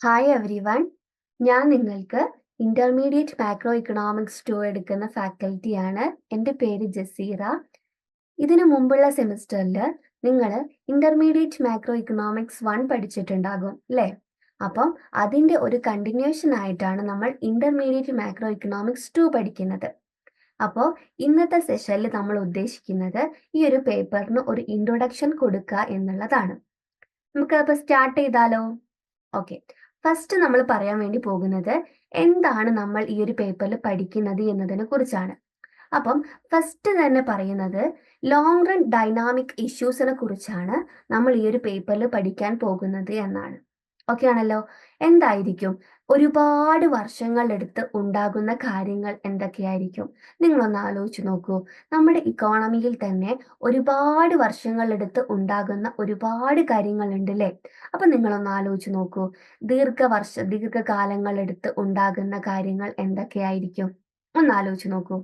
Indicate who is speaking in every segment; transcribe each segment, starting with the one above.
Speaker 1: Hi every one ഞാൻ നിങ്ങൾക്ക് intermediate macro economics to എടുക്കുന്ന ഫാക്കൽറ്റിയാണ് എന്റെ പേര് ജസീറ. ഇതിനു മുമ്പുള്ള സെമിസ്റ്ററിൽ നിങ്ങൾ ഇന്റർമീഡിയറ്റ് മാക്രോ ഇക്കണോമിക്സ് വൺ പഠിച്ചിട്ടുണ്ടാകും അല്ലേ അപ്പം അതിന്റെ ഒരു കണ്ടിന്യൂഷൻ ആയിട്ടാണ് നമ്മൾ ഇന്റർമീഡിയറ്റ് മാക്രോ ഇക്കണോമിക്സ് ടു പഠിക്കുന്നത്. അപ്പോൾ ഇന്നത്തെ സെഷനിൽ നമ്മൾ ഉദ്ദേശിക്കുന്നത് ഈ ഒരു പേപ്പറിന് ഒരു ഇൻട്രൊഡക്ഷൻ കൊടുക്കുക എന്നുള്ളതാണ്. നമുക്ക് അപ്പോൾ സ്റ്റാർട്ട് ചെയ്താലോ? ഓക്കെ ഫസ്റ്റ് നമ്മൾ പറയാൻ വേണ്ടി പോകുന്നത് എന്താണ് നമ്മൾ ഈ ഒരു പേപ്പറിൽ പഠിക്കുന്നത് എന്നതിനെ കുറിച്ചാണ്. അപ്പം ഫസ്റ്റ് തന്നെ പറയുന്നത് ലോങ് റൺ ഡൈനാമിക് ഇഷ്യൂസിനെ കുറിച്ചാണ് നമ്മൾ ഈ ഒരു പേപ്പറിൽ പഠിക്കാൻ പോകുന്നത് എന്നാണ്. ഓക്കെ ആണല്ലോ? എന്തായിരിക്കും? ഒരുപാട് വർഷങ്ങളെടുത്ത് ഉണ്ടാകുന്ന കാര്യങ്ങൾ എന്തൊക്കെയായിരിക്കും? നിങ്ങളൊന്ന് ആലോചിച്ച് നോക്കൂ. നമ്മുടെ ഇക്കോണമിയിൽ തന്നെ ഒരുപാട് വർഷങ്ങളെടുത്ത് ഉണ്ടാകുന്ന ഒരുപാട് കാര്യങ്ങളുണ്ട് അല്ലേ അപ്പൊ നിങ്ങളൊന്ന് ആലോചിച്ച് നോക്കൂ. ദീർഘവർഷ ദീർഘകാലങ്ങളെടുത്ത് ഉണ്ടാകുന്ന കാര്യങ്ങൾ എന്തൊക്കെയായിരിക്കും? ഒന്ന് ആലോചിച്ച് നോക്കൂ.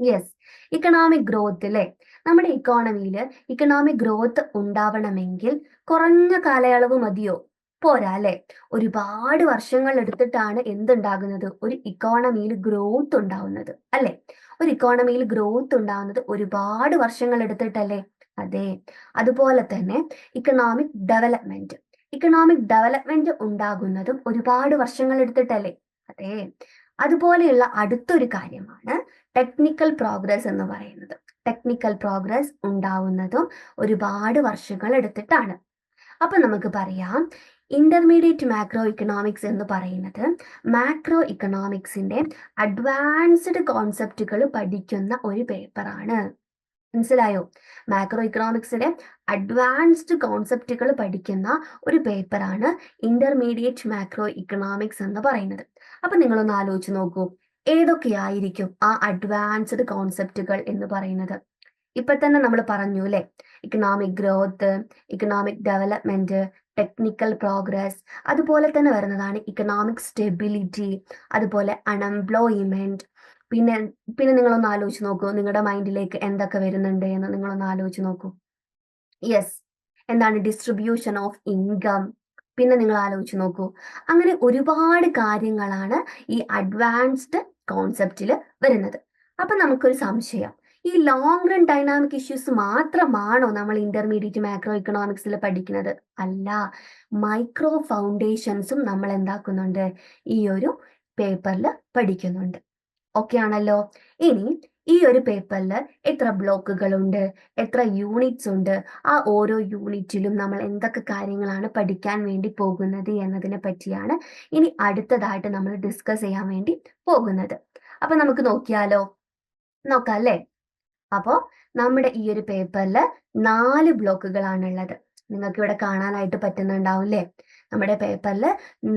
Speaker 1: യെസ് ഇക്കണോമിക് ഗ്രോത്ത് അല്ലേ നമ്മുടെ ഇക്കോണമിയിൽ ഇക്കണോമിക് ഗ്രോത്ത് ഉണ്ടാവണമെങ്കിൽ കുറഞ്ഞ കാലയളവ് മതിയോ? പോരാ അല്ലെ? ഒരുപാട് വർഷങ്ങൾ എടുത്തിട്ടാണ് എന്തുണ്ടാകുന്നത്? ഒരു ഇക്കോണമിയിൽ ഗ്രോത്ത് ഉണ്ടാവുന്നത് അല്ലെ? ഒരു ഇക്കോണമിയിൽ ഗ്രോത്ത് ഉണ്ടാവുന്നത് ഒരുപാട് വർഷങ്ങൾ എടുത്തിട്ടല്ലേ? അതെ. അതുപോലെ തന്നെ ഇക്കണോമിക് ഡെവലപ്മെന്റ് ഇക്കണോമിക് ഡെവലപ്മെന്റ് ഉണ്ടാകുന്നതും ഒരുപാട് വർഷങ്ങൾ എടുത്തിട്ടല്ലേ? അതെ. അതുപോലെയുള്ള അടുത്തൊരു കാര്യമാണ് ടെക്നിക്കൽ പ്രോഗ്രസ് എന്ന് പറയുന്നത്. ടെക്നിക്കൽ പ്രോഗ്രസ് ഉണ്ടാവുന്നതും ഒരുപാട് വർഷങ്ങൾ എടുത്തിട്ടാണ്. അപ്പൊ നമുക്ക് പറയാം ഇന്റർമീഡിയറ്റ് മാക്രോ ഇക്കണോമിക്സ് എന്ന് പറയുന്നത് മാക്രോ ഇക്കണോമിക്സിന്റെ അഡ്വാൻസ്ഡ് കോൺസെപ്റ്റുകൾ പഠിക്കുന്ന ഒരു പേപ്പറാണ് മനസ്സിലായോ? മാക്രോ ഇക്കണോമിക്സിന്റെ അഡ്വാൻസ്ഡ് കോൺസെപ്റ്റുകൾ പഠിക്കുന്ന ഒരു പേപ്പറാണ് ഇന്റർമീഡിയറ്റ് മാക്രോ ഇക്കണോമിക്സ് എന്ന് പറയുന്നത്. അപ്പൊ നിങ്ങളൊന്ന് ആലോചിച്ച് നോക്കൂ. ഏതൊക്കെയായിരിക്കും ആ അഡ്വാൻസ്ഡ് കോൺസെപ്റ്റുകൾ എന്ന് പറയുന്നത്? ഇപ്പൊ തന്നെ നമ്മൾ പറഞ്ഞു അല്ലെ economic growth economic development technical progress അതുപോലെ തന്നെ വരുന്നതാണ് ഇക്കണോമിക് സ്റ്റെബിലിറ്റി അതുപോലെ അൺഎംപ്ലോയ്മെന്റ് പിന്നെ പിന്നെ നിങ്ങളൊന്ന് ആലോചിച്ച് നോക്കൂ. നിങ്ങളുടെ മൈൻഡിലേക്ക് എന്തൊക്കെ വരുന്നുണ്ട് എന്ന് നിങ്ങളൊന്ന് ആലോചിച്ച് നോക്കൂ. യെസ് എന്താണ് ഡിസ്ട്രിബ്യൂഷൻ ഓഫ് ഇൻകം പിന്നെ നിങ്ങൾ ആലോചിച്ച് നോക്കൂ. അങ്ങനെ ഒരുപാട് കാര്യങ്ങളാണ് ഈ അഡ്വാൻസ്ഡ് കോൺസെപ്റ്റിൽ വരുന്നത്. അപ്പൊ നമുക്കൊരു സംശയം. ഈ ലോങ് റൺ ഡൈനാമിക് ഇഷ്യൂസ് മാത്രമാണോ നമ്മൾ ഇന്റർമീഡിയറ്റ് മാക്രോ ഇക്കണോമിക്സിൽ പഠിക്കുന്നത്? അല്ല മൈക്രോ ഫൗണ്ടേഷൻസും നമ്മൾ എന്താക്കുന്നുണ്ട്? ഈ ഒരു പേപ്പറിൽ പഠിക്കുന്നുണ്ട്. ഓക്കെ ആണല്ലോ? ഇനി ഈ ഒരു പേപ്പറിൽ എത്ര ബ്ലോക്കുകളുണ്ട് എത്ര യൂണിറ്റ്സ് ഉണ്ട്? ആ ഓരോ യൂണിറ്റിലും നമ്മൾ എന്തൊക്കെ കാര്യങ്ങളാണ് പഠിക്കാൻ വേണ്ടി പോകുന്നത് എന്നതിനെ പറ്റിയാണ് ഇനി അടുത്തതായിട്ട് നമ്മൾ ഡിസ്കസ് ചെയ്യാൻ വേണ്ടി പോകുന്നത്. അപ്പൊ നമുക്ക് നോക്കിയാലോ? നോക്കാം അല്ലേ? അപ്പോൾ നമ്മുടെ ഈ ഒരു പേപ്പറിൽ നാല് ബ്ലോക്കുകളാണുള്ളത്. നിങ്ങൾക്ക് ഇവിടെ കാണാനായിട്ട് പറ്റുന്നുണ്ടാവും അല്ലേ നമ്മുടെ പേപ്പറിൽ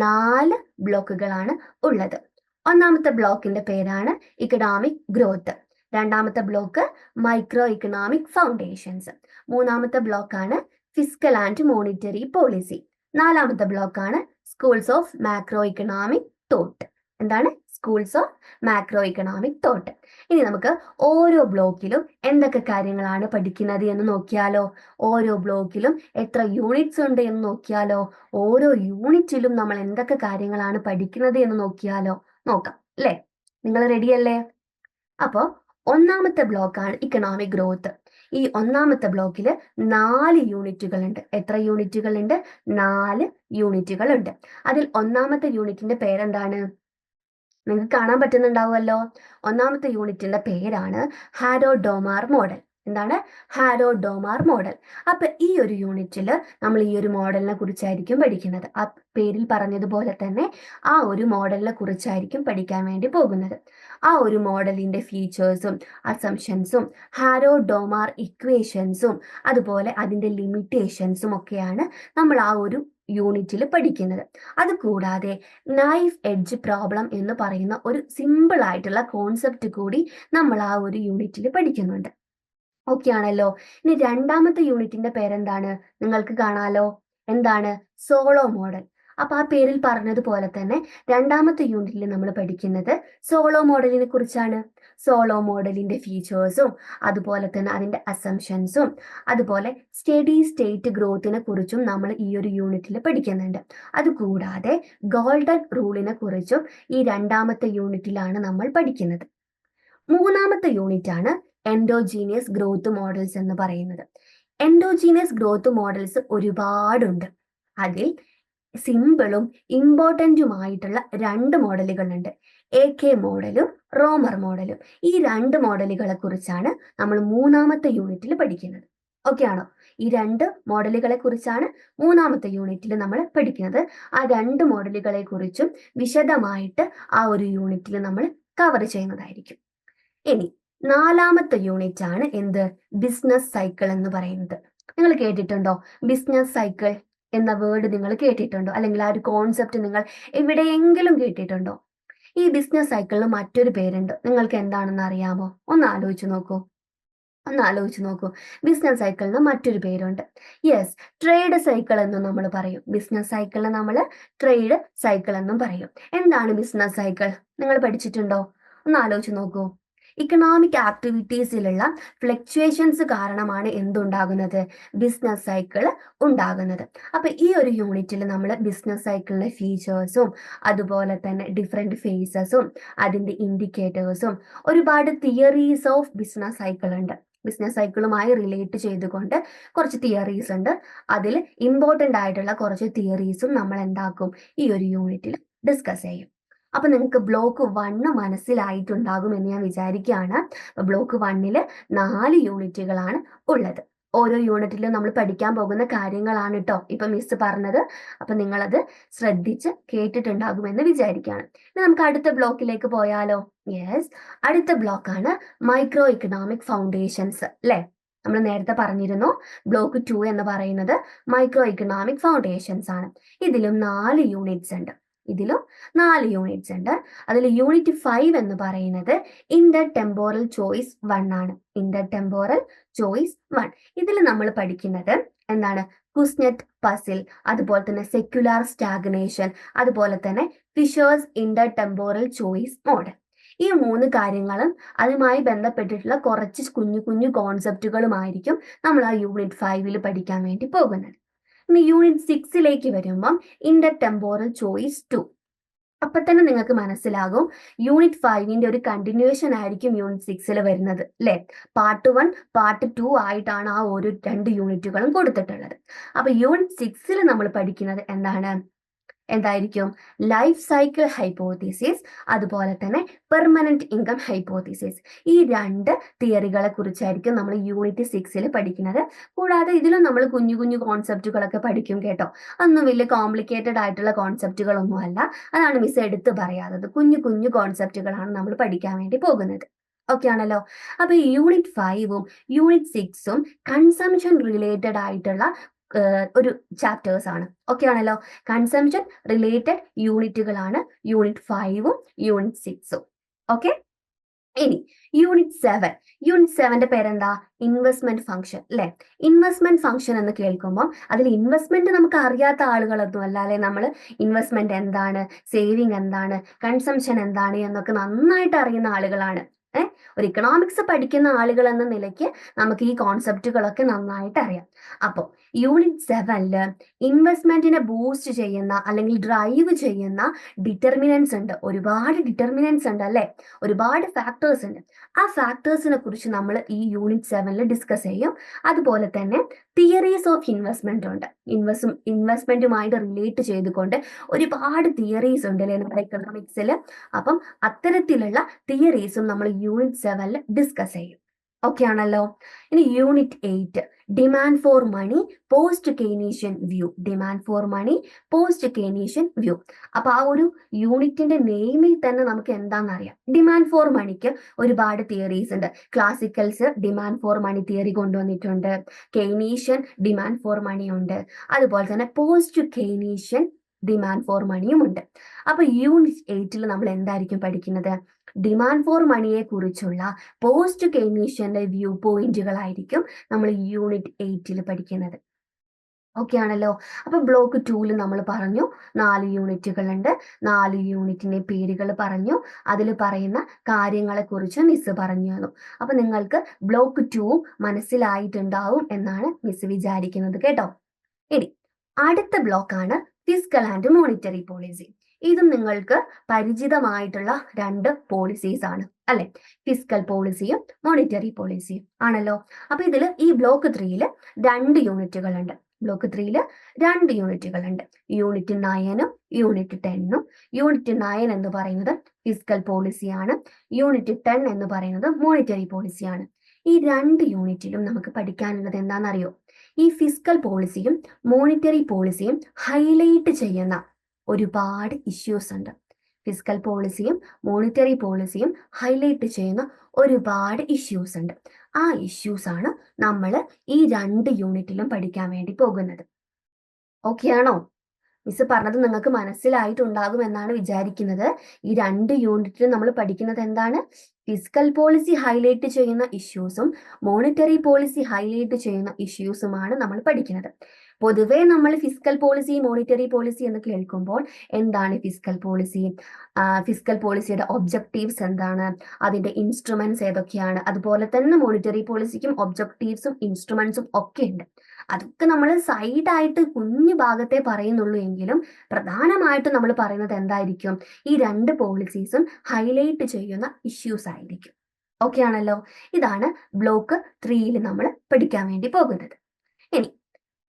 Speaker 1: നാല് ബ്ലോക്കുകളാണ് ഉള്ളത്. ഒന്നാമത്തെ ബ്ലോക്കിന്റെ പേരാണ് ഇക്കണോമിക് ഗ്രോത്ത് രണ്ടാമത്തെ ബ്ലോക്ക് മൈക്രോ ഇക്കണോമിക് ഫൗണ്ടേഷൻസ് മൂന്നാമത്തെ ബ്ലോക്കാണ് ഫിസിക്കൽ ആൻഡ് മോണിറ്ററി പോളിസി നാലാമത്തെ ബ്ലോക്കാണ് schools of macro economic thought എന്താണ്? Schools of macro economic thought ഇനി നമുക്ക് ഓരോ ബ്ലോക്കിലും എന്തൊക്കെ കാര്യങ്ങളാണ് പഠിക്കുന്നത് എന്ന് നോക്കിയാലോ? ഓരോ ബ്ലോക്കിലും എത്ര യൂണിറ്റ്സ് ഉണ്ട് എന്ന് നോക്കിയാലോ? ഓരോ യൂണിറ്റിലും നമ്മൾ എന്തൊക്കെ കാര്യങ്ങളാണ് പഠിക്കുന്നത് എന്ന് നോക്കിയാലോ? നോക്കാം അല്ലേ? നിങ്ങൾ റെഡിയല്ലേ അപ്പോൾ ഒന്നാമത്തെ ബ്ലോക്കാണ് ഇക്കണോമിക് ഗ്രോത്ത് ഈ ഒന്നാമത്തെ ബ്ലോക്കിൽ നാല് യൂണിറ്റുകൾ ഉണ്ട്. എത്ര യൂണിറ്റുകൾ ഉണ്ട്? നാല് യൂണിറ്റുകൾ ഉണ്ട്. അതിൽ ഒന്നാമത്തെ യൂണിറ്റിന്റെ പേരെന്താണ്? നിങ്ങൾക്ക് കാണാൻ പറ്റുന്നുണ്ടാവുമല്ലോ. ഒന്നാമത്തെ യൂണിറ്റിന്റെ പേരാണ് ഹാരോ ഡോമാർ മോഡൽ. എന്താണ്? Harrod Domar model. അപ്പൊ ഈ ഒരു യൂണിറ്റിൽ നമ്മൾ ഈ ഒരു മോഡലിനെ കുറിച്ചായിരിക്കും പഠിക്കുന്നത്. ആ പേരിൽ പറഞ്ഞതുപോലെ തന്നെ ആ ഒരു മോഡലിനെ കുറിച്ചായിരിക്കും പഠിക്കാൻ വേണ്ടി പോകുന്നത്. ആ ഒരു മോഡലിന്റെ ഫീച്ചേഴ്സും അസംഷൻസും ഹാരോ ഡോമാർ ഇക്വേഷൻസും അതുപോലെ അതിന്റെ ലിമിറ്റേഷൻസും ഒക്കെയാണ് നമ്മൾ ആ ഒരു യൂണിറ്റിൽ പഠിക്കുന്നത്. അത് കൂടാതെ നൈഫ് എഡ്ജ് പ്രോബ്ലം എന്ന് പറയുന്ന ഒരു സിമ്പിൾ ആയിട്ടുള്ള കോൺസെപ്റ്റ് കൂടി നമ്മൾ ആ ഒരു യൂണിറ്റിൽ പഠിക്കുന്നുണ്ട്. ഓക്കെ ആണല്ലോ? ഇനി രണ്ടാമത്തെ യൂണിറ്റിന്റെ പേരെന്താണ്? നിങ്ങൾക്ക് കാണാലോ. എന്താണ്? സോളോ മോഡൽ അപ്പൊ ആ പേരിൽ പറഞ്ഞതുപോലെ തന്നെ രണ്ടാമത്തെ യൂണിറ്റിൽ നമ്മൾ പഠിക്കുന്നത് സോളോ മോഡലിനെ കുറിച്ചാണ്. സോളോ മോഡലിന്റെ ഫീച്ചേഴ്സും അതുപോലെ തന്നെ അതിന്റെ അസംഷൻസും അതുപോലെ സ്റ്റഡി സ്റ്റേറ്റ് ഗ്രോത്തിനെ കുറിച്ചും നമ്മൾ ഈ ഒരു യൂണിറ്റിൽ പഠിക്കുന്നുണ്ട്. അതുകൂടാതെ ഗോൾഡൻ റൂളിനെ കുറിച്ചും ഈ രണ്ടാമത്തെ യൂണിറ്റിലാണ് നമ്മൾ പഠിക്കുന്നത്. മൂന്നാമത്തെ യൂണിറ്റ് ആണ് എൻഡോജീനിയസ് ഗ്രോത്ത് മോഡൽസ് എന്ന് പറയുന്നത്. എൻഡോജീനിയസ് ഗ്രോത്ത് മോഡൽസ് ഒരുപാടുണ്ട്. അതിൽ സിമ്പിളും ഇമ്പോർട്ടന്റുമായിട്ടുള്ള രണ്ട് മോഡലുകളുണ്ട്. എ കെ മോഡലും റോമർ മോഡലും. ഈ രണ്ട് മോഡലുകളെ കുറിച്ചാണ് നമ്മൾ മൂന്നാമത്തെ യൂണിറ്റിൽ പഠിക്കുന്നത്. ഓക്കെ ആണോ? ഈ രണ്ട് മോഡലുകളെ കുറിച്ചാണ് മൂന്നാമത്തെ യൂണിറ്റിൽ നമ്മൾ പഠിക്കുന്നത്. ആ രണ്ട് മോഡലുകളെ കുറിച്ചും വിശദമായിട്ട് ആ ഒരു യൂണിറ്റിൽ നമ്മൾ കവർ ചെയ്യുന്നതായിരിക്കും. ഇനി നാലാമത്തെ യൂണിറ്റ് ആണ് എന്ത്? ബിസിനസ് സൈക്കിൾ എന്ന് പറയുന്നത്. നിങ്ങൾ കേട്ടിട്ടുണ്ടോ? Business cycle. എന്ന വേർഡ് നിങ്ങൾ കേട്ടിട്ടുണ്ടോ? അല്ലെങ്കിൽ ആ ഒരു കോൺസെപ്റ്റ് നിങ്ങൾ എവിടെയെങ്കിലും കേട്ടിട്ടുണ്ടോ? ഈ ബിസിനസ് സൈക്കിളിന് മറ്റൊരു പേരുണ്ട്. നിങ്ങൾക്ക് എന്താണെന്ന് അറിയാമോ? ഒന്ന് ആലോചിച്ച് നോക്കൂ. ഒന്ന് ആലോചിച്ച് നോക്കൂ. ബിസിനസ് സൈക്കിളിന് മറ്റൊരു പേരുണ്ട്. യെസ് ട്രേഡ് സൈക്കിൾ എന്നും നമ്മൾ പറയും. ബിസിനസ് സൈക്കിളിന് നമ്മൾ ട്രേഡ് സൈക്കിൾ എന്നും പറയും. എന്താണ് ബിസിനസ് സൈക്കിൾ നിങ്ങൾ പഠിച്ചിട്ടുണ്ടോ? ഒന്ന് ആലോചിച്ച് നോക്കൂ. ഇക്കണോമിക് ആക്ടിവിറ്റീസിലുള്ള ഫ്ലക്ച്വേഷൻസ് കാരണമാണ് എന്തുണ്ടാകുന്നത്? ബിസിനസ് സൈക്കിൾ ഉണ്ടാകുന്നത്. അപ്പൊ ഈ ഒരു യൂണിറ്റിൽ നമ്മൾ ബിസിനസ് സൈക്കിളിന്റെ ഫീച്ചേഴ്സും അതുപോലെ തന്നെ ഡിഫറെന്റ് ഫേസസും അതിന്റെ ഇൻഡിക്കേറ്റേഴ്സും ഒരുപാട് തിയറീസ് ഓഫ് ബിസിനസ് സൈക്കിൾ ഉണ്ട്. ബിസിനസ് സൈക്കിളുമായി റിലേറ്റ് ചെയ്തുകൊണ്ട് കുറച്ച് തിയറീസ് ഉണ്ട്. അതിൽ ഇമ്പോർട്ടന്റ് ആയിട്ടുള്ള കുറച്ച് തിയറീസും നമ്മൾ എന്താക്കും? ഈ ഒരു യൂണിറ്റിൽ ഡിസ്കസ് ചെയ്യും. അപ്പൊ നിങ്ങൾക്ക് ബ്ലോക്ക് വണ്ണ് മനസ്സിലായിട്ടുണ്ടാകും എന്ന് ഞാൻ വിചാരിക്കുകയാണ്. ബ്ലോക്ക് വണ്ണിൽ നാല് യൂണിറ്റുകളാണ് ഉള്ളത്. ഓരോ യൂണിറ്റിലും നമ്മൾ പഠിക്കാൻ പോകുന്ന കാര്യങ്ങളാണ് കേട്ടോ ഇപ്പൊ മിസ് പറഞ്ഞത്. അപ്പൊ നിങ്ങളത് ശ്രദ്ധിച്ച് കേട്ടിട്ടുണ്ടാകുമെന്ന് വിചാരിക്കുകയാണ്. ഇനി നമുക്ക് അടുത്ത ബ്ലോക്കിലേക്ക് പോയാലോ? യെസ് അടുത്ത ബ്ലോക്കാണ് മൈക്രോ ഇക്കണോമിക് ഫൗണ്ടേഷൻസ് അല്ലെ? നമ്മൾ നേരത്തെ പറഞ്ഞിരുന്നു ബ്ലോക്ക് ടു എന്ന് പറയുന്നത് മൈക്രോ ഇക്കണോമിക് ഫൗണ്ടേഷൻസ് ആണ്. ഇതിലും നാല് യൂണിറ്റ്സ് ഉണ്ട്. ഇതിലും നാല് യൂണിറ്റ്സ് ഉണ്ട്. അതിൽ യൂണിറ്റ് ഫൈവ് എന്ന് പറയുന്നത് in the temporal choice one ആണ്. In the temporal choice one ഇതിൽ നമ്മൾ പഠിക്കുന്നത് എന്താണ്? കുസ്നെറ്റ് പസിൽ അതുപോലെ തന്നെ സെക്യുലാർ സ്റ്റാഗ്നേഷൻ അതുപോലെ തന്നെ Fisher's the temporal choice model ഈ മൂന്ന് കാര്യങ്ങളും അതുമായി ബന്ധപ്പെട്ടിട്ടുള്ള കുറച്ച് കുഞ്ഞു കുഞ്ഞു കോൺസെപ്റ്റുകളുമായിരിക്കും നമ്മൾ ആ യൂണിറ്റ് ഫൈവിൽ പഠിക്കാൻ വേണ്ടി പോകുന്നത്. ഇനി യൂണിറ്റ് സിക്സിലേക്ക് വരുമ്പം ഇന്റർ ടെമ്പോറൽ ചോയ്സ് ടു അപ്പൊ തന്നെ നിങ്ങൾക്ക് മനസ്സിലാകും യൂണിറ്റ് ഫൈവിന്റെ ഒരു കണ്ടിന്യൂഷൻ ആയിരിക്കും യൂണിറ്റ് സിക്സിൽ വരുന്നത് അല്ലെ പാർട്ട് വൺ പാർട്ട് ടു ആയിട്ടാണ് ആ ഒരു രണ്ട് യൂണിറ്റുകളും കൊടുത്തിട്ടുള്ളത്. അപ്പൊ യൂണിറ്റ് സിക്സിൽ നമ്മൾ പഠിക്കുന്നത് എന്താണ്? എന്തായിരിക്കും? ലൈഫ് സൈക്കിൾ ഹൈപ്പോത്തീസിസ് അതുപോലെ തന്നെ പെർമനന്റ് ഇൻകം ഹൈപ്പോത്തീസിസ് ഈ രണ്ട് തിയറികളെ കുറിച്ചായിരിക്കും നമ്മൾ യൂണിറ്റ് സിക്സിൽ പഠിക്കുന്നത്. കൂടാതെ ഇതിലും നമ്മൾ കുഞ്ഞു കുഞ്ഞു കോൺസെപ്റ്റുകളൊക്കെ പഠിക്കും കേട്ടോ. അതൊന്നും വലിയ കോംപ്ലിക്കേറ്റഡ് ആയിട്ടുള്ള കോൺസെപ്റ്റുകളൊന്നും അല്ല. അതാണ് മിസ് എടുത്ത് പറയാത്തത്. കുഞ്ഞു കുഞ്ഞു കോൺസെപ്റ്റുകളാണ് നമ്മൾ പഠിക്കാൻ വേണ്ടി പോകുന്നത്. ഓക്കെ ആണല്ലോ? അപ്പൊ യൂണിറ്റ് ഫൈവും യൂണിറ്റ് സിക്സും കൺസംഷൻ റിലേറ്റഡ് ആയിട്ടുള്ള ഒരു ചാപ്റ്റേഴ്സ് ആണ്. ഓക്കെ ആണല്ലോ? കൺസംഷൻ റിലേറ്റഡ് യൂണിറ്റുകളാണ്. യൂണിറ്റ് ഫൈവും യൂണിറ്റ് സിക്സും ഓക്കെ ഇനി യൂണിറ്റ് സെവൻ യൂണിറ്റ് സെവന്റെ പേരെന്താ? ഇൻവെസ്റ്റ്മെന്റ് ഫംഗ്ഷൻ അല്ലെ ഇൻവെസ്റ്റ്മെന്റ് ഫംഗ്ഷൻ എന്ന് കേൾക്കുമ്പോൾ അതിൽ ഇൻവെസ്റ്റ്മെന്റ് നമുക്ക് അറിയാത്ത ആളുകളൊന്നും അല്ല അല്ലെ? നമ്മൾ ഇൻവെസ്റ്റ്മെന്റ് എന്താണ്? സേവിങ് എന്താണ്? കൺസംഷൻ എന്താണ്? എന്നൊക്കെ നന്നായിട്ട് അറിയുന്ന ആളുകളാണ്. ഒരു ഇക്കണോമിക്സ് പഠിക്കുന്ന ആളുകൾ എന്ന നിലയ്ക്ക് നമുക്ക് ഈ കോൺസെപ്റ്റുകളൊക്കെ നന്നായിട്ട് അറിയാം. അപ്പോൾ യൂണിറ്റ് സെവനിൽ ഇൻവെസ്റ്റ്മെന്റിനെ ബൂസ്റ്റ് ചെയ്യുന്ന അല്ലെങ്കിൽ ഡ്രൈവ് ചെയ്യുന്ന ഡിറ്റർമിനൻസ് ഉണ്ട്. ഒരുപാട് ഡിറ്റർമിനൻസ് ഉണ്ട് അല്ലെ? ഒരുപാട് ഫാക്ടേഴ്സ് ഉണ്ട്. ആ ഫാക്ടേഴ്സിനെ കുറിച്ച് നമ്മൾ ഈ യൂണിറ്റ് സെവനിൽ ഡിസ്കസ് ചെയ്യും. അതുപോലെ തന്നെ തിയറീസ് ഓഫ് ഇൻവെസ്റ്റ്മെന്റ് ഉണ്ട്. ഇൻവെസ്റ്റ് ഇൻവെസ്റ്റ്മെന്റുമായിട്ട് റിലേറ്റ് ചെയ്തുകൊണ്ട് ഒരുപാട് തിയറീസ് ഉണ്ട് അല്ലെ? നമ്മുടെ എക്കണോമിക്സിൽ അപ്പം അത്തരത്തിലുള്ള തിയറീസും നമ്മൾ യൂണിറ്റ് സെവനിൽ ഡിസ്കസ് ചെയ്യും. ഓക്കെ ആണല്ലോ? ഇനി unit eight demand for money post Keynesian view demand for money post Keynesian view അപ്പൊ ആ ഒരു യൂണിറ്റിന്റെ നെയിമിൽ തന്നെ നമുക്ക് എന്താണെന്ന് അറിയാം? ഡിമാൻഡ് ഫോർ മണിക്ക് ഒരുപാട് തിയറീസ് ഉണ്ട്. Classicals demand for money theory കൊണ്ടുവന്നിട്ടുണ്ട്. കെയ്നീഷ്യൻ ഡിമാൻഡ് ഫോർ മണി ഉണ്ട്. അതുപോലെ തന്നെ പോസ്റ്റ് കെയ്നീഷ്യൻ ഡിമാൻഡ് ഫോർ മണിയും ഉണ്ട്. അപ്പൊ യൂണിറ്റ് എയ്റ്റിൽ നമ്മൾ എന്തായിരിക്കും പഠിക്കുന്നത്? ഡിമാൻഡ് ഫോർ മണിയെ കുറിച്ചുള്ള പോസ്റ്റ് കെയ്നീഷ്യന്റെ വ്യൂ പോയിന്റുകളായിരിക്കും നമ്മൾ യൂണിറ്റ് എയ്റ്റിൽ പഠിക്കുന്നത്. ഓക്കെ ആണല്ലോ? അപ്പൊ ബ്ലോക്ക് ടൂവിൽ നമ്മൾ പറഞ്ഞു നാല് യൂണിറ്റുകൾ ഉണ്ട് നാല് യൂണിറ്റിന്റെ പേരുകൾ പറഞ്ഞു. അതിൽ പറയുന്ന കാര്യങ്ങളെ കുറിച്ച് മിസ് പറഞ്ഞു തന്നു. അപ്പൊ നിങ്ങൾക്ക് ബ്ലോക്ക് ടൂ മനസ്സിലായിട്ടുണ്ടാവും എന്നാണ് മിസ് വിചാരിക്കുന്നത് കേട്ടോ. ഇനി അടുത്ത ബ്ലോക്കാണ് ഫിസിക്കൽ ആൻഡ് മോണിറ്ററി പോളിസി ഇതും നിങ്ങൾക്ക് പരിചിതമായിട്ടുള്ള രണ്ട് പോളിസീസ് ആണ് അല്ലെ? ഫിസിക്കൽ പോളിസിയും മോണിറ്ററി പോളിസിയും ആണല്ലോ. അപ്പൊ ഇതിൽ ഈ ബ്ലോക്ക് ത്രീയിൽ രണ്ട് യൂണിറ്റുകൾ ഉണ്ട് ബ്ലോക്ക് ത്രീയിൽ രണ്ട് യൂണിറ്റുകൾ ഉണ്ട് യൂണിറ്റ് നയനും യൂണിറ്റ് ടെന്നും യൂണിറ്റ് നയൻ എന്ന് പറയുന്നത് ഫിസിക്കൽ പോളിസിയാണ് യൂണിറ്റ് ടെൻ എന്ന് പറയുന്നത് മോണിറ്ററി പോളിസിയാണ് ഈ രണ്ട് യൂണിറ്റിലും നമുക്ക് പഠിക്കാനുള്ളത് എന്താണെന്നറിയോ? ഈ ഫിസിക്കൽ പോളിസിയും മോണിറ്ററി പോളിസിയും ഹൈലൈറ്റ് ചെയ്യുന്ന ഒരുപാട് ഇഷ്യൂസ് ഉണ്ട്. ഫിസിക്കൽ പോളിസിയും മോണിറ്ററി പോളിസിയും ഹൈലൈറ്റ് ചെയ്യുന്ന ഒരുപാട് ഇഷ്യൂസ് ഉണ്ട്. ആ ഇഷ്യൂസ് ആണ് നമ്മൾ ഈ രണ്ട് യൂണിറ്റിലും പഠിക്കാൻ വേണ്ടി പോകുന്നത്. ഓക്കെ ആണോ? മിസ് പറഞ്ഞത് നിങ്ങൾക്ക് മനസ്സിലായിട്ടുണ്ടാകും എന്നാണ് വിചാരിക്കുന്നത്. ഈ രണ്ട് യൂണിറ്റിലും നമ്മൾ പഠിക്കുന്നത് എന്താണ്? ഫിസിക്കൽ പോളിസി ഹൈലൈറ്റ് ചെയ്യുന്ന ഇഷ്യൂസും മോണിറ്ററി പോളിസി ഹൈലൈറ്റ് ചെയ്യുന്ന ഇഷ്യൂസുമാണ് നമ്മൾ പഠിക്കുന്നത്. പൊതുവേ നമ്മൾ ഫിസിക്കൽ പോളിസി മോണിറ്ററി പോളിസി എന്ന് കേൾക്കുമ്പോൾ എന്താണ് ഫിസിക്കൽ പോളിസി ഫിസിക്കൽ പോളിസിയുടെ ഒബ്ജക്റ്റീവ്സ് എന്താണ്? അതിന്റെ ഇൻസ്ട്രുമെന്റ്സ് ഏതൊക്കെയാണ്? അതുപോലെ തന്നെ മോണിറ്ററി പോളിസിക്കും ഒബ്ജക്റ്റീവ്സും ഇൻസ്ട്രുമെന്റ്സും ഒക്കെ ഉണ്ട്. അതൊക്കെ നമ്മൾ സൈഡായിട്ട് കുഞ്ഞു ഭാഗത്തെ പറയുന്നുള്ളൂ എങ്കിലും പ്രധാനമായിട്ട് നമ്മൾ പറയുന്നത് എന്തായിരിക്കും? ഈ രണ്ട് പോളിസീസും ഹൈലൈറ്റ് ചെയ്യുന്ന ഇഷ്യൂസ് ആയിരിക്കും. ഓക്കെ ആണല്ലോ? ഇതാണ് ബ്ലോക്ക് ത്രീയിൽ നമ്മൾ പഠിക്കാൻ വേണ്ടി പോകുന്നത്.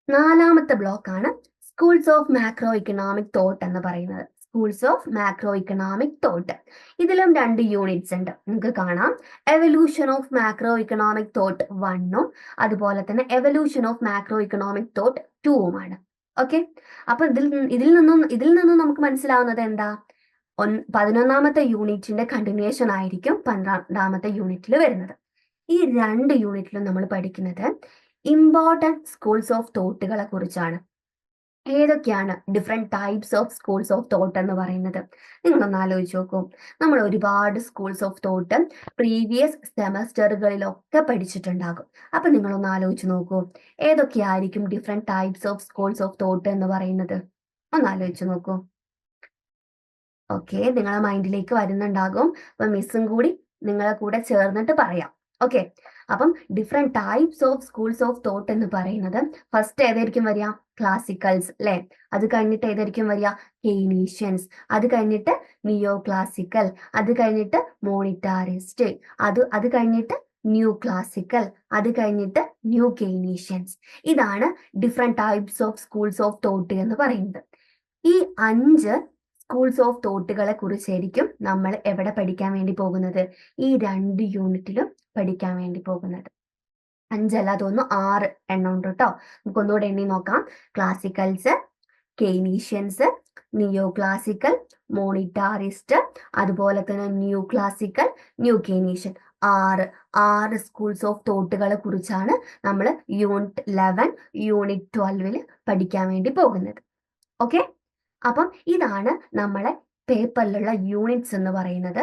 Speaker 1: നാലാമത്തെ ബ്ലോക്ക് ആണ് schools of macro economic thought എന്ന് പറയുന്നത്. Schools of macro economic thought ഇതിലും രണ്ട് യൂണിറ്റ്സ് ഉണ്ട്. നമുക്ക് കാണാം. Evolution of macro economic thought വണ്ണും അതുപോലെ തന്നെ evolution of macro economic thought ടൂവുമാണ് okay അപ്പൊ ഇതിൽ ഇതിൽ നിന്നും ഇതിൽ നിന്നും നമുക്ക് മനസ്സിലാവുന്നത് എന്താ? ഒന്ന് പതിനൊന്നാമത്തെ യൂണിറ്റിന്റെ കണ്ടിന്യൂഷൻ ആയിരിക്കും പന്ത്രണ്ടാമത്തെ യൂണിറ്റിൽ വരുന്നത്. ഈ രണ്ട് യൂണിറ്റിലും നമ്മൾ പഠിക്കുന്നത് ഇമ്പോർട്ടന്റ് സ്കൂൾസ് ഓഫ് തോട്ടുകളെ കുറിച്ചാണ്. ഏതൊക്കെയാണ് different types of schools of thought എന്ന് പറയുന്നത്? നിങ്ങളൊന്ന് ആലോചിച്ച് നോക്കൂ. നമ്മൾ ഒരുപാട് സ്കൂൾസ് ഓഫ് തോട്ട് പ്രീവിയസ് സെമസ്റ്ററുകളിലൊക്കെ പഠിച്ചിട്ടുണ്ടാകും. അപ്പം നിങ്ങളൊന്ന് ആലോചിച്ച് നോക്കൂ. ഏതൊക്കെയായിരിക്കും different types of schools of thought എന്ന് പറയുന്നത്? ഒന്ന് ആലോചിച്ച് നോക്കൂ. ഓക്കെ നിങ്ങളെ മൈൻഡിലേക്ക് വരുന്നുണ്ടാകും. അപ്പം മിസ്സും കൂടി നിങ്ങളെ കൂടെ ചേർന്നിട്ട് പറയാം. ഓക്കെ അപ്പം different types of schools of thought എന്ന് പറയുന്നത് ഫസ്റ്റ് ഏതായിരിക്കും വരിക? ക്ലാസിക്കൽസ് അല്ലെ അത് കഴിഞ്ഞിട്ട് ഏതായിരിക്കും വരിക? കെയ്നീഷ്യൻസ് അത് കഴിഞ്ഞിട്ട് നിയോ ക്ലാസിക്കൽ അത് കഴിഞ്ഞിട്ട് മോണിറ്റാറിസ്റ്റ് അത് അത് കഴിഞ്ഞിട്ട് ന്യൂ ക്ലാസിക്കൽ അത് കഴിഞ്ഞിട്ട് ന്യൂ കെയ്നീഷ്യൻസ് ഇതാണ് different types of schools of thought എന്ന് പറയുന്നത്. ഈ അഞ്ച് സ്കൂൾസ് ഓഫ് തോട്ടുകളെ കുറിച്ചായിരിക്കും നമ്മൾ എവിടെ പഠിക്കാൻ വേണ്ടി പോകുന്നത്? ഈ രണ്ട് യൂണിറ്റിലും പഠിക്കാൻ വേണ്ടി പോകുന്നത്. അഞ്ചല്ല തോന്നുന്നു ആറ് എണ്ണം ഉണ്ട് കേട്ടോ നമുക്ക് ഒന്നുകൂടെ എണ്ണി നോക്കാം. ക്ലാസിക്കൽസ് കെയ്നീഷ്യൻസ് നിയോ ക്ലാസിക്കൽ മോണിറ്റാറിസ്റ്റ് അതുപോലെ തന്നെ ന്യൂ ക്ലാസിക്കൽ ന്യൂ കെയ്നീഷ്യൻ ആറ് ആറ് സ്കൂൾസ് ഓഫ് തോട്ടുകളെ കുറിച്ചാണ് നമ്മൾ യൂണിറ്റ് ലെവൻ യൂണിറ്റ് ട്വൽവിൽ പഠിക്കാൻ വേണ്ടി പോകുന്നത്. ഓക്കെ അപ്പം ഇതാണ് നമ്മളെ പേപ്പറിലുള്ള യൂണിറ്റ്സ് എന്ന് പറയുന്നത്.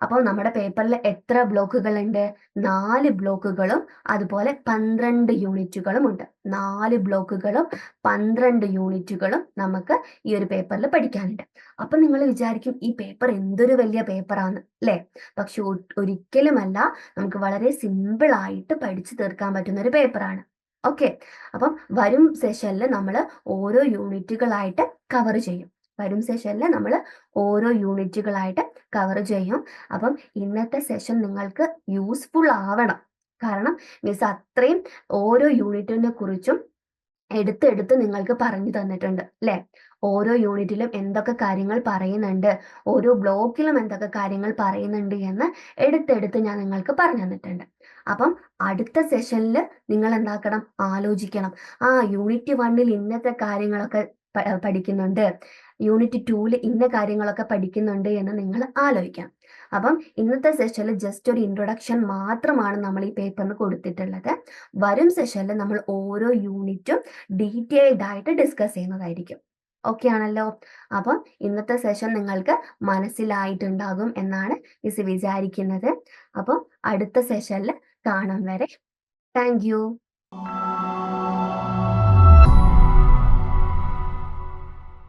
Speaker 1: അപ്പോൾ നമ്മുടെ പേപ്പറിൽ എത്ര ബ്ലോക്കുകൾ ഉണ്ട് നാല് ബ്ലോക്കുകളും അതുപോലെ പന്ത്രണ്ട് യൂണിറ്റുകളും ഉണ്ട്. നാല് ബ്ലോക്കുകളും പന്ത്രണ്ട് യൂണിറ്റുകളും നമുക്ക് ഈ ഒരു പേപ്പറിൽ പഠിക്കാനുണ്ട്. അപ്പൊ നിങ്ങൾ വിചാരിക്കും ഈ പേപ്പർ എന്തൊരു വലിയ പേപ്പറാണ് അല്ലേ? പക്ഷെ ഒരിക്കലുമല്ല നമുക്ക് വളരെ സിമ്പിൾ ആയിട്ട് പഠിച്ചു തീർക്കാൻ പറ്റുന്ന ഒരു പേപ്പറാണ്. ഓക്കെ അപ്പം വരും സെഷനിൽ നമ്മൾ ഓരോ യൂണിറ്റുകളായിട്ട് കവർ ചെയ്യും. വരും സെഷനിൽ നമ്മൾ ഓരോ യൂണിറ്റുകളായിട്ട് കവർ ചെയ്യും. അപ്പം ഇന്നത്തെ സെഷൻ നിങ്ങൾക്ക് യൂസ്ഫുൾ ആവണം. കാരണം മിസ് അത്രയും ഓരോ യൂണിറ്റിനെ കുറിച്ചും എടുത്തെടുത്ത് നിങ്ങൾക്ക് പറഞ്ഞു തന്നിട്ടുണ്ട് അല്ലെ ഓരോ യൂണിറ്റിലും എന്തൊക്കെ കാര്യങ്ങൾ പറയുന്നുണ്ട് ഓരോ ബ്ലോക്കിലും എന്തൊക്കെ കാര്യങ്ങൾ പറയുന്നുണ്ട് എന്ന് എടുത്തെടുത്ത് ഞാൻ നിങ്ങൾക്ക് പറഞ്ഞു തന്നിട്ടുണ്ട്. അപ്പം അടുത്ത സെഷനിൽ നിങ്ങൾ എന്താക്കണം ആലോചിക്കണം. ആ യൂണിറ്റ് വണ്ണിൽ ഇന്നത്തെ കാര്യങ്ങളൊക്കെ പഠിക്കുന്നുണ്ട്. യൂണിറ്റ് ടൂവിൽ ഇന്ന കാര്യങ്ങളൊക്കെ പഠിക്കുന്നുണ്ട് എന്ന് നിങ്ങൾ ആലോചിക്കാം അപ്പം ഇന്നത്തെ സെഷനിൽ ജസ്റ്റ് ഒരു ഇൻട്രൊഡക്ഷൻ മാത്രമാണ് നമ്മൾ ഈ പേപ്പറിന് കൊടുത്തിട്ടുള്ളത്. വരും സെഷനിൽ നമ്മൾ ഓരോ യൂണിറ്റും ഡീറ്റെയിൽഡ് ആയിട്ട് ഡിസ്കസ് ചെയ്യുന്നതായിരിക്കും. ഓക്കെ ആണല്ലോ? അപ്പം ഇന്നത്തെ സെഷൻ നിങ്ങൾക്ക് മനസ്സിലായിട്ടുണ്ടാകും എന്നാണ് മിസ് വിചാരിക്കുന്നത്. അപ്പം അടുത്ത സെഷനിൽ കാണാൻ വരെ. താങ്ക്